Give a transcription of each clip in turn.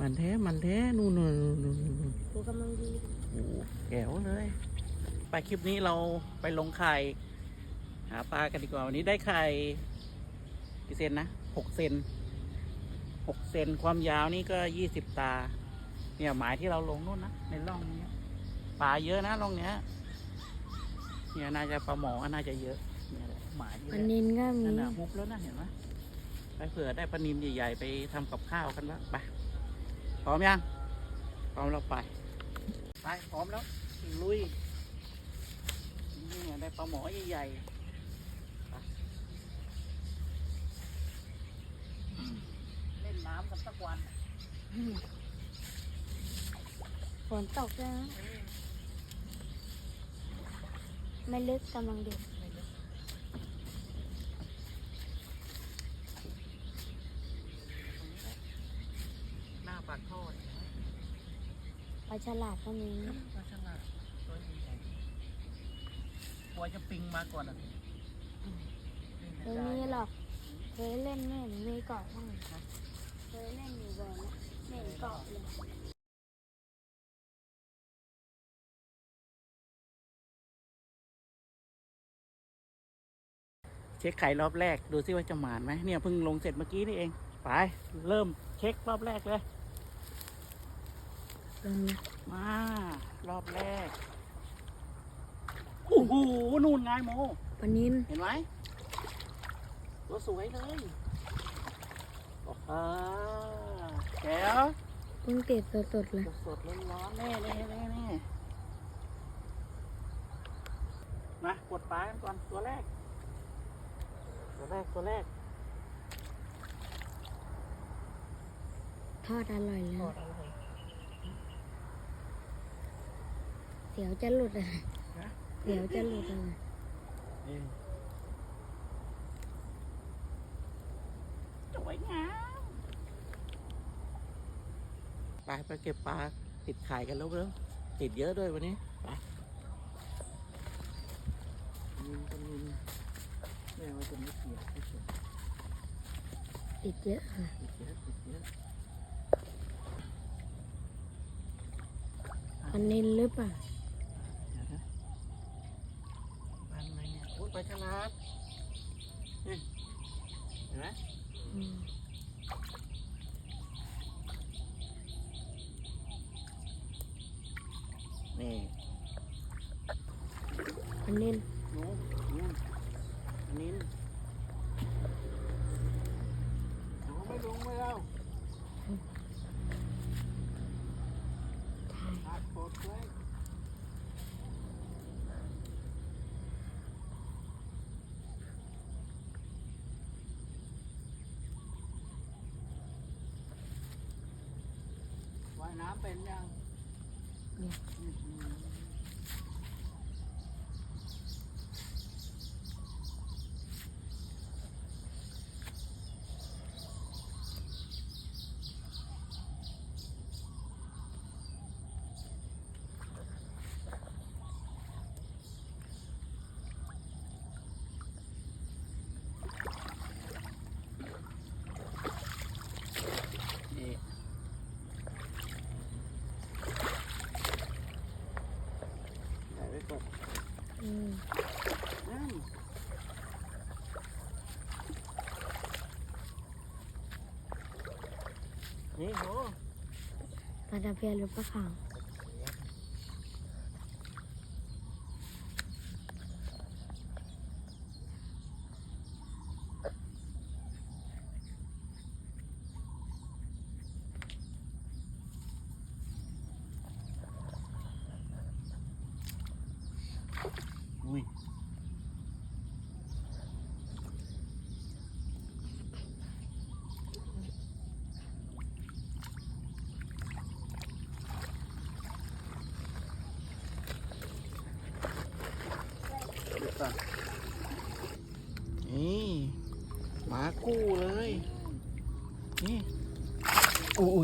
มันแท้ มันแท้ นู่นนู่นนู่นนู่นกูกำลังดีโอ้โหแก้วเลย ไปคลิปนี้เราไปลงไข่ หาปลากันดีกว่า วันนี้ได้ไข่กี่เซนนะหกเซนหกเซนความยาวนี่ก็ยี่สิบตา เนี่ยหมายที่เราลงนู่นนะ ในร่องนี้ปลาเยอะนะร่องเนี้ย เนี่ยน่าจะปลาหมอน่าจะเยอะ หละหมายที่อันนินก็มีนั่นน่ะมุกแล้วนะเห็นไหมไปเผื่อได้ปลานิมใหญ่ๆไปทำกับข้าวกันวะไปพร้อมยังพร้อมเราไปไปพร้อมแล้วลุยนี่ไงได้ปลาหมอใหญ่ๆไปเล่นน้ำกันสักวันฝนตกแล้วยนะไม่ลึกกำลังดี หน้าปากท่อเนี่ย ปลาฉลาดก็มีปลาฉลาดตัวใหญ่ๆกลัวจะปิงมาก่อนอะไม่มีหรอกเคยเล่นไม่เห็นมีเกาะบ้างเคยเล่นอยู่แบบนี้ไม่เห็นเกาะเลยเช็คไข่รอบแรกดูซิว่าจะหมานไหมเนี่ยเพิ่งลงเสร็จเมื่อกี้นี่เอง ไป เริ่มเช็ครอบแรกเลย มารอบแรก โอ้โห นู่นไงโมปลานินเห็นไหมตัวสวยเลยอ่าแก้วเพิ่งติดสดๆเลย สดๆร้อนๆแน่แน่แน่แน่มากดปลากันก่อน ตัวแรก ตัวแรก ตัวแรก ทอดอร่อยเลทอดย อะไร เสียวจะหลุดเลยนะเสียวจะหลุดเลยสวยงามไปไปเก็บปลาติดไข่กันแล้วเร็วติดเยอะด้วยวันนี้ไปมินก็มินแม่ว่าจะไม่เกี่ยวไม่เกี่ยวติดเยอะค่ะติดเยอะติดเยอะปลานินหรือเปล่า เดี๋ยวนะปลาอะ ไรเนี่ยโอ้ยปลางลาดนี่เห็นไหมอืมนี่ อันนี้นู้นอันนี้หนูไม่ลงไม่เอา ถ่าย ตัดกดไว้ ว่ายน้ำเป็นยัง เนี่ย อืมนี่ใส่ไว้ก่อน อืม นั่น นี่โหปลาตะเพียนหรือปลาขาว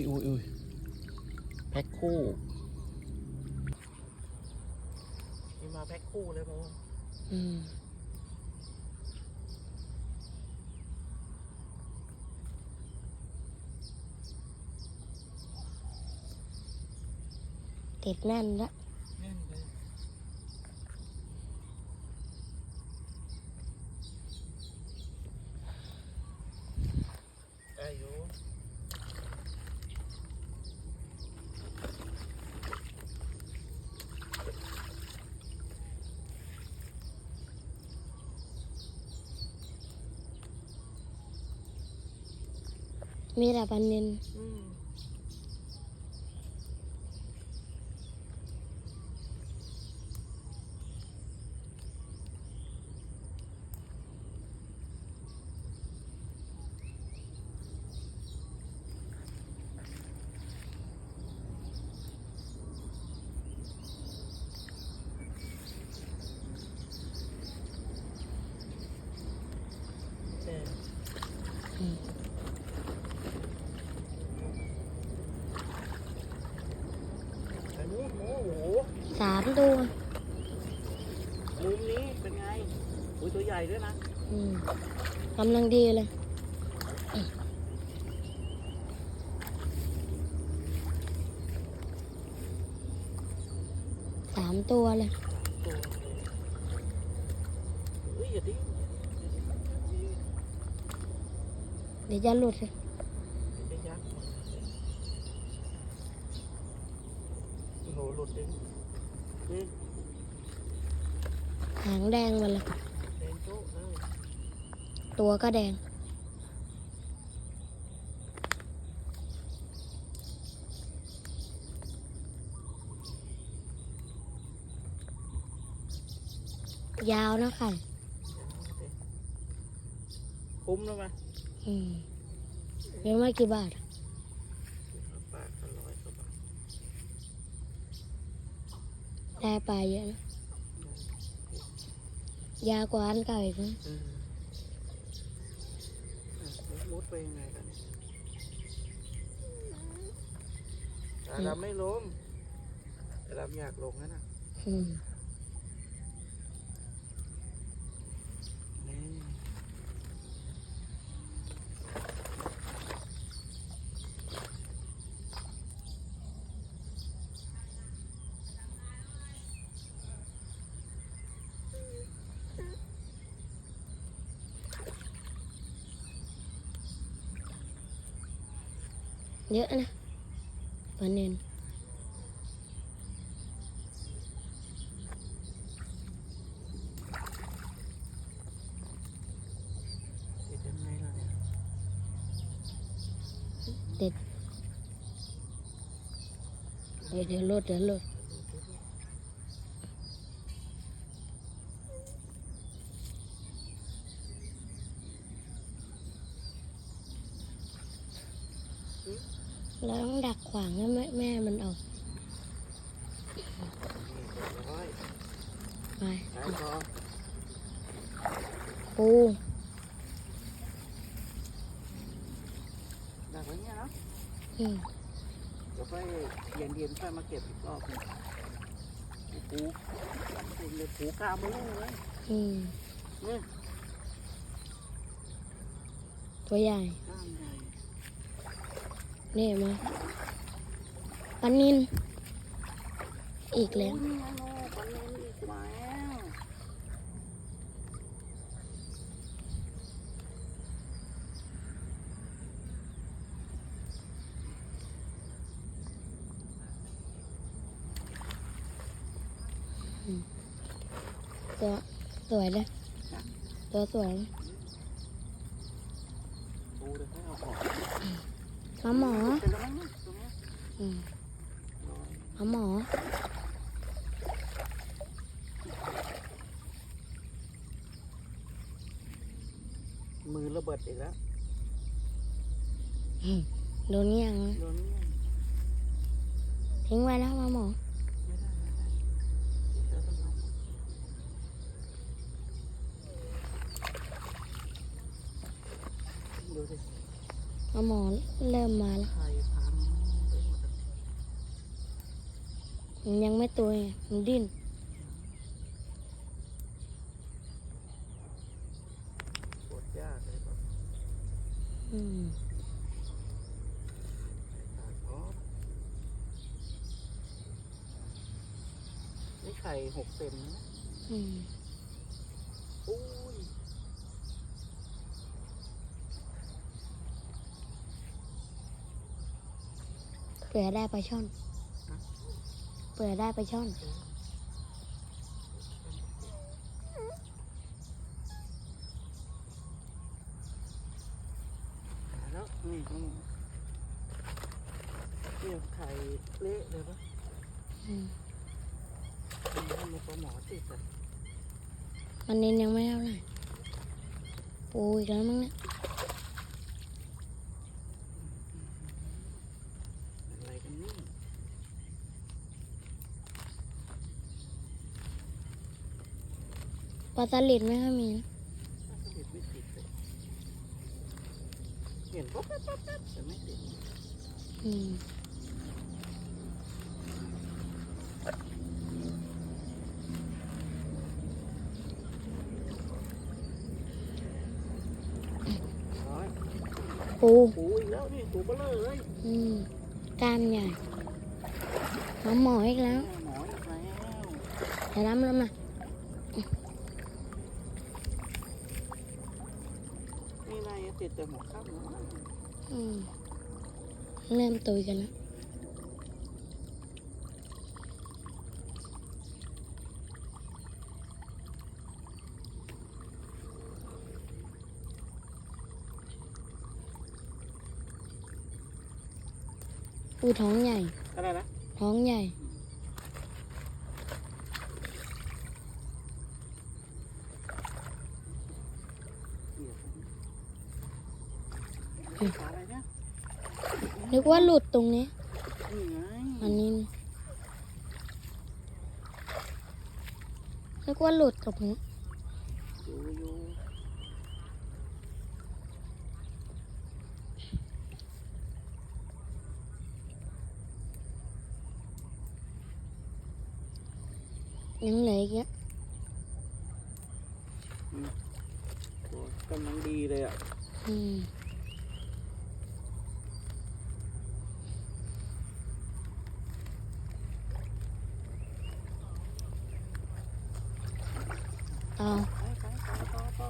ยอุ้ยอุ้ยแพ็คคู่มีมาแพ็คคู่เลยพ่ออืมติดแน่นละ มีแต่บันนินอืม เออ อืม อันนี้โอ้โห สามตัวมุมนี้เป็นไงอุ้ยตัวใหญ่ด้วยนะอืมกำลังดีเลยสามตัวเลยตัวอุ้ยอย่าดิ้งเดี๋ยวจะหลุดเลย จะยักษ์โอ้โหหลุดดึงนี่ หางแดงมาเลยแดงโจ๊ะเลยตัวก็แดง ยาวนะไข่คุ้มแล้วไหมอืมเรียนว่ากี่บาท ปากอร่อยกว่าบาท ได้ปลาเยอะนะยาวกว่าอันเก่าอีกนะเออเออมุดไปยังไงกันเนี่ยแต่เราไม่ล้มแต่เราอยากลงนะน่ะ อืม นี่ เยอะนะวันนติดยังเนี่ยเด็ดเดี๋ยวเดี๋ยวลดเดี๋ยวลด เราต้องดักขวางให้แม่แม่มันออก นี่เรียบร้อย ไป ใช้พอ ปูดักไว้เนี่ยเนาะอืมเดี๋ยวค่อยเย็นเย็นๆค่อยมาเก็บอีกรอบหนึงโอ้โหปูเลยปูกล้ามมือเลยอืมเนี่ยตัวใหญ่กล้ามใหญ่นี่เห็นไหมาปลานินอีกแล้วโอ้ยนี่ไงโน่ปลาเน้นอีกแล้ว ตัวสวยเลยตัวสวยเลยปูเดี๋ยวค่อยเอาออกปลาหมอเป็นแล้วมั้งเนี่ยตรงเนี้ยอืมลอยปลาหมอมือระเบิดอีกแล้วอืมโดนเงี้ยงนะโดนเนี่ยทิ้งไว้แล้วปลาหมอ ไม่ได้ไม่ได้เดี๋ยวต้องเอา ดูสิปลาหมอเริ่มมาแล้ว ไข่พังไปหมดแล้วมันยังไม่ตัวไงมันดิ้น ปวดยากเลยแบบอืมขาดคอข่หกเซนนะอืม อุ้ย เผื่อได้ปลาช่อนเผื่อได้ปลาช่อนหาแล้วนี่ต้องเนี่ยไข่เละเลยปะอืมมันทำมาปลาหมอติดอะวันนี้ยังไม่เท่าไหร่ปูอีกแล้วมั้งเนี่ย อะไรกันนี่ ป ลาสลิดไม่ค่อยมีนะปลาสลิดไม่ติดเลยเห็นป๊บป๊บป๊บป๊บแต่ไม่ติดอืมร้อยปูปูอีกแล้วนี่ปูเบลอเลยอืมกล้ามใหญ่หมาหมออีกแล้วหมออีกแล้ว เดี๋ยวน้ำแล้วมา นี่นายติดแต่หมอข้ามนะ อืมเริ่มตุยกันแล้วปูท้องใหญ่ อะไรนะ ท้องใหญ่ เกียดปลาอะไรเนี่ย นึกว่าหลุดตรงนี้นี่ไงอันนี้นึกว่าหลุดตรงนี้อยู่อยู่ยังเหลืออีกเยอะตัวกำลังดีเลยอะ อืมเอา ไปไปไปไปไป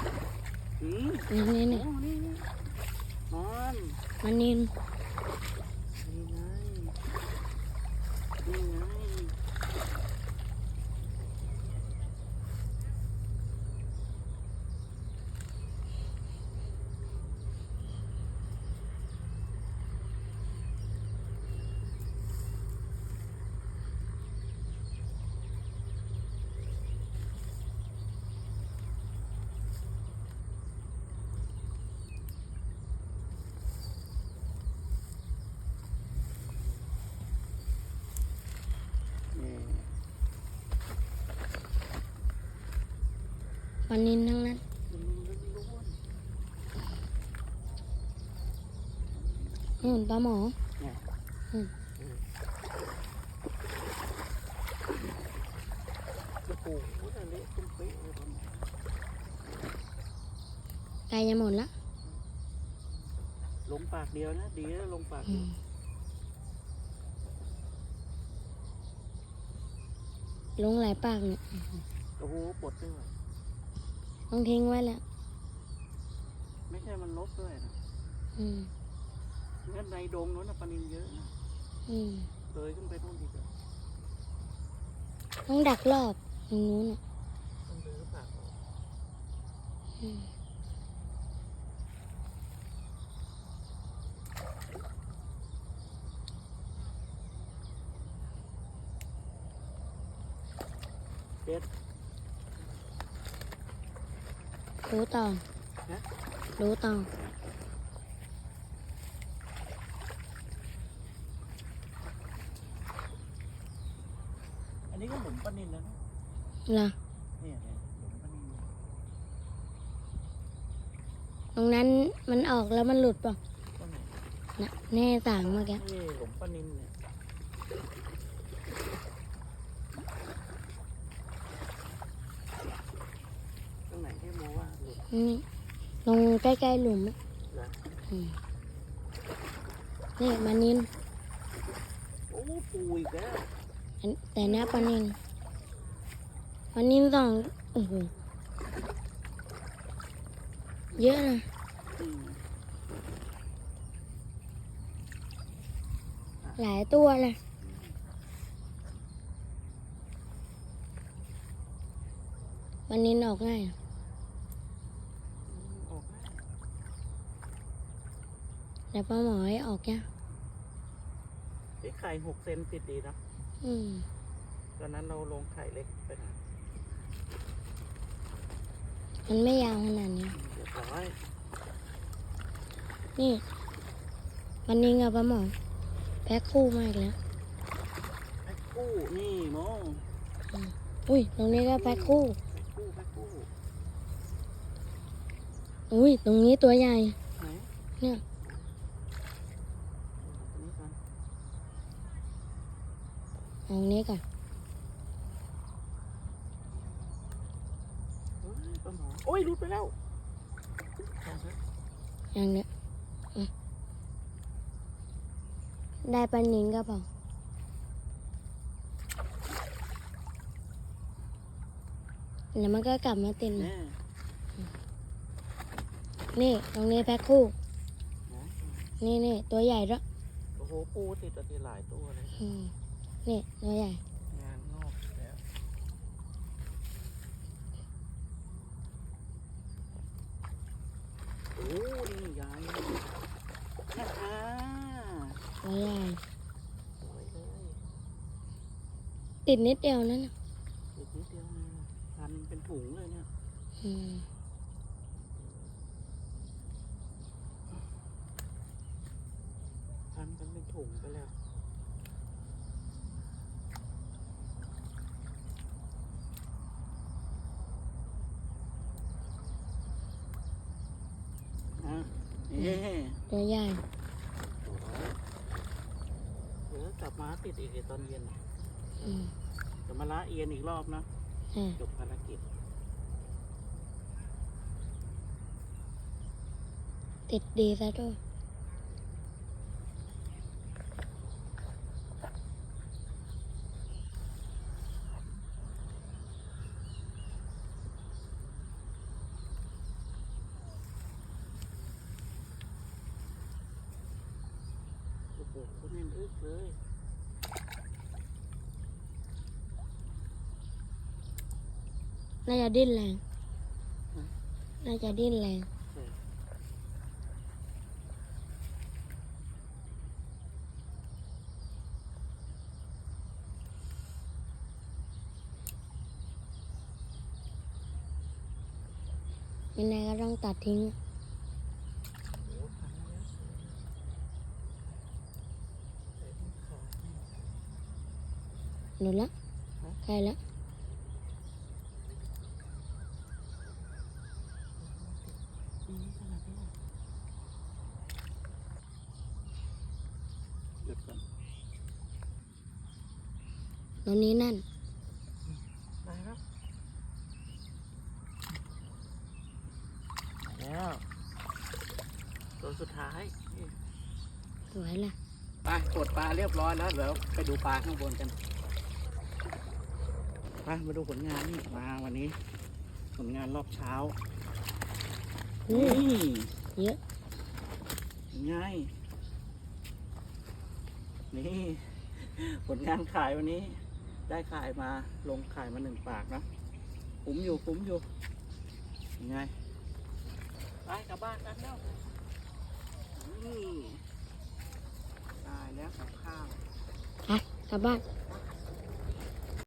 อืม นี่นี่นี่โอ้นี่นี่นอนมันนินนี่ไงนี่ไง นี่ มันนินทั้งนั้นมันล้วนนู่นปลาหมอๆเนี่ยอืมโอ้โหแต่เละตุ้มเป๊ะเลยปลาหมอใกล้จะหมดละ ลงปากเดียวนะ ดีแล้วลงปากอืเดียวมลงหลายปากเนี่ย โอ้โหปลดด้วย ต้องทิ้งไว้แล้ว ไม่ใช่มันลบด้วยนะอืมงั้นในดงนู้นนะปลานินเยอะนะอืมเลยขึ้นไปนู่นอีกอะต้องดักรอบตรงนู้นอะต้องรื้อปากออกอืมเด็ด รู้ต่อฮะรู้ต่ออันนี้ก็หลุมปลานินแล้วนะเหรอเนี่ยเนี่ยหลุมปลานินตรงนั้นมันออกแล้วมันหลุดเปล่ะต้นไหนนะแน่สางเมื่อกี้นี่หลุมปลานินเนี่ยตรงไหนที่โมว่าหลุด นี่ลงใกล้ๆหลุมอะเหรออืมนี่มานินโอ้ปูอีกแล้วอันแต่เนี้ยปลานินปลานินต้องโอ้โหเยอะนะอืมหลายตัวเลยปลานินออกง่ายอะ ออกมา แต่ปลาหมอยออกยากไอ้ไข่หกเซนติดดีนะอืม ตอนนั้นเราลงไข่เล็กไปหน่อยมันไม่ยาวขนาดนี้ เรียบร้อยนี่ปลานินกับปลาหมอแพ็คคู่มาอีกแล้ว แพ็คกู้นี่โมอุ้ย ตรงนี้ก็แพ็คคู่ แพ็คกู้แพ็คกู้อุ้ย ตรงนี้ตัวใหญ่ไหนเนี่ย อันนี้ก่อน เอาตรงนี้ก่อนเฮ้ยปลาหมอโอ้ยหลุดไปแล้วเอาเถอะอย่างเนี้ยอืมได้ปลานินก็เปล่าแล้วมันก็กลับมาติดแน่นี่ตรงนี้แพ็คคู่นะนี่นี่ตัวใหญ่ด้วย โอ้โห ปูติดตัวที่หลายตัวเลยอืม นี่ตัวใหญ่งานนอกแล้วโอ้นี่ใหญ่นะคะตัวใหญ่สวยเลยติดนิดเดียวนั่นน่ะอีกนิดเดียวนะพันเป็นถุงเลยเนี่ยอืมพันกันเป็นถุงไปแล้ว อะเย้ ตัวใหญ่เดี๋ยวกลับมาติดอีกไอ้ตอนเย็นอืมจะมาละเอียนอีกรอบนะ อ่าจบภารกิจ ติดดีซะด้วย โอ้โหคนแน่นอึกเลยน่าจะดิ้นแรงน่าจะดิ้นแรงเออยังไงก็ต้องตัดทิ้ง โอ้โหพันแล้วใส่ต้นขาเนี่ย หนุนละใกล้ละอืมขนาดนี้เหรอหยุดก่อนตรงนี้นั่นได้แล้วได้แล้วตัวสุดท้ายนี่สวยละไปกดปลาเรียบร้อยแล้ว เดี๋ยวไปดูปลาข้างบนกัน ไปมาดูผลงานนี่มาวันนี้ ผลงานรอบเช้าอู้นี่เยอะไงนี่ผลงานขายวันนี้ ได้ขายมาลงขายมาหนึ่งปากนะคุ้มอยู่คุ้มอยู่ยังไงไปกลับบ้านกันแล้วนี่ได้แล้วกับข้าวไปกลับบ้าน